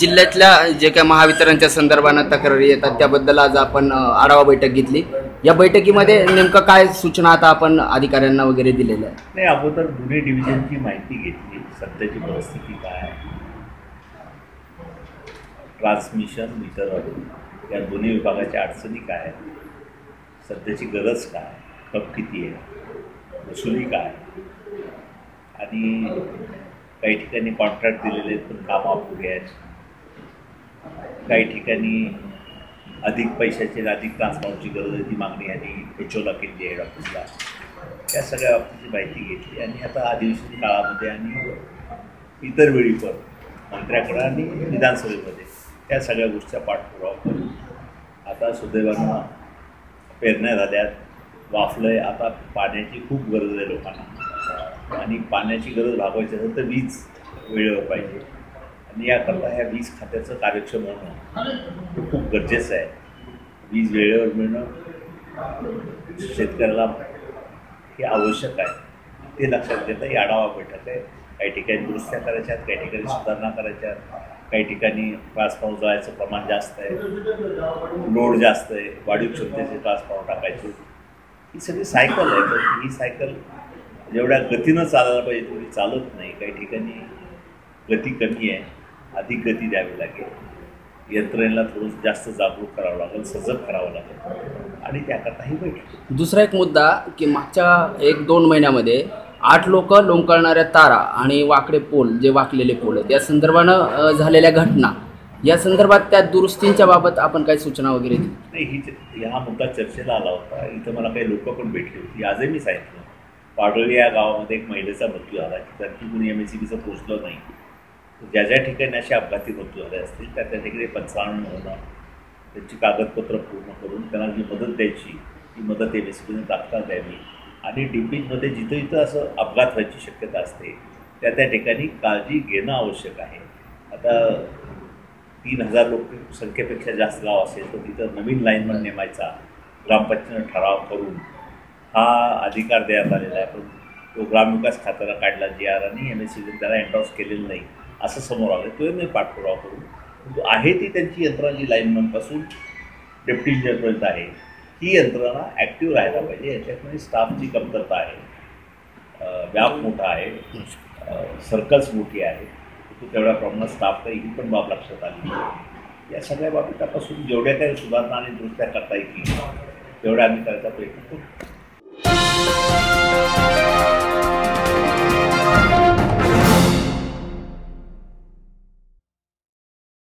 जिल्ह्यातल्या जे काही महावितरणच्या संदर्भानं तक्रारी येतात त्याबद्दल आज आपण आढावा बैठक घेतली. या बैठकीमध्ये नेमकं काय सूचना आता आपण अधिकाऱ्यांना वगैरे दिलेल्या आहे नाही अगोदर गुन्हे डिव्हिजनची माहिती घेतली. सध्याची परिस्थिती काय आहे? ट्रान्समिशन वितरण या दोन्ही विभागाच्या अडचणी काय आहेत? सध्याची गरज काय? कप किती आहे? वसुली काय? आणि काही ठिकाणी कॉन्ट्रॅक्ट दिलेले आहेत पण कामं अपुरे आहेत. काही ठिकाणी अधिक पैशाची अधिक ट्रान्सफॉर्मची गरज आहे ती मागणी आणि एच ओला केली आहे ऑफिसला या सगळ्या बाबतीची माहिती घेतली आणि आता अधिवेशन काळामध्ये आणि इतर वेळी पण मंत्र्याकडं आणि विधानसभेमध्ये या सगळ्या गोष्टीचा पाठपुरावा करू आता सुदैवानं पेरण्या झाल्यात. वाफलं आहे. आता पाण्याची खूप गरज आहे लोकांना. आणि पाण्याची गरज भागवायची असेल तर वीज वेळेवर पाहिजे. आणि याकरता ह्या वीज खात्याचं कार्यक्षम होणं खूप गरजेचं आहे. वीज वेळेवर मिळणं शेतकऱ्याला हे आवश्यक आहे. ते लक्षात घेता ही आढावा बैठक आहे. काही ठिकाणी दुरुस्त्या करायच्या आहेत काही ठिकाणी सुधारणा करायच्या काही ठिकाणी ट्रान्सफॉर्म जायचं प्रमाण जास्त आहे. लोड जास्त आहे. वाढीव क्षमतेचे ट्रान्सफॉर्म टाकायचे. ही सगळी सायकल आहे. तर ही सायकल जेवढ्या गतीनं चालायला पाहिजे तेवढी चालत नाही. काही ठिकाणी गती कमी आहे अधिक गती द्यावी लागेल. यंत्रणेला थोडं जास्त जागरूक करावं लागेल सजग करावं लागेल. आणि त्याकरता ही बैठक. दुसरा एक मुद्दा की मागच्या एक दोन महिन्यामध्ये आठ लोक लोंबकळणाऱ्या तारा आणि वाकडे पोल जे वाकलेले पोल आहेत या संदर्भानं झालेल्या घटना या संदर्भात त्या दुरुस्तींच्या बाबत आपण काही सूचना वगैरे दिली? नाही ही हा मुद्दा चर्चेला आला होता. इथं मला काही लोक पण भेटली होती. आजही मी सांगितलं. पाडोळी या गावामध्ये एक महिलेचा मृत्यू झाला की त्यांची कुणी एम एस सी बीचं पोचलं नाही. ज्या ज्या ठिकाणी असे अपघाती मृत्यू झाले असतील त्या त्या ठिकाणी पंचावन्न होणं त्यांची कागदपत्र पूर्ण करून त्यांना जी मदत द्यायची ती मदत एम एस सी बीने तात्काळ द्यावी. आणि डीपीजमध्ये जिथं जिथं असं अपघात व्हायची शक्यता असते त्या त्या ठिकाणी काळजी घेणं आवश्यक आहे. आता तीन हजार लोक संख्येपेक्षा जास्त गाव असेल तर तिथं नवीन लाईनमन नेमायचा ग्रामपंचायतीनं ठराव करून हा अधिकार देण्यात आलेला आहे. पण तो ग्रामविकास खात्याला काढला जी आर आणि एम एस सी त्याला एन्डॉर्स केलेलं नाही असं समोर आलं. तो मी पाठपुरावा करू परंतु आहे ती त्यांची यंत्रणा जी लाईनमनपासून डेप्टी इंजिनियरपर्यंत आहे. ही यंत्रणा ॲक्टिव्ह राहायला पाहिजे. याच्यामध्ये स्टाफची कमतरता आहे. व्याप मोठा आहे. सर्कल्स मोठी आहे. तो तेवढ्या प्रमाणात स्टाफ काही ही पण बाब लक्षात आली या सगळ्या बाबी त्यापासून जेवढ्या काही सुधारणा आणि दुरुस्त्या करता येतील तेवढ्या आम्ही करायचा प्रयत्न करू.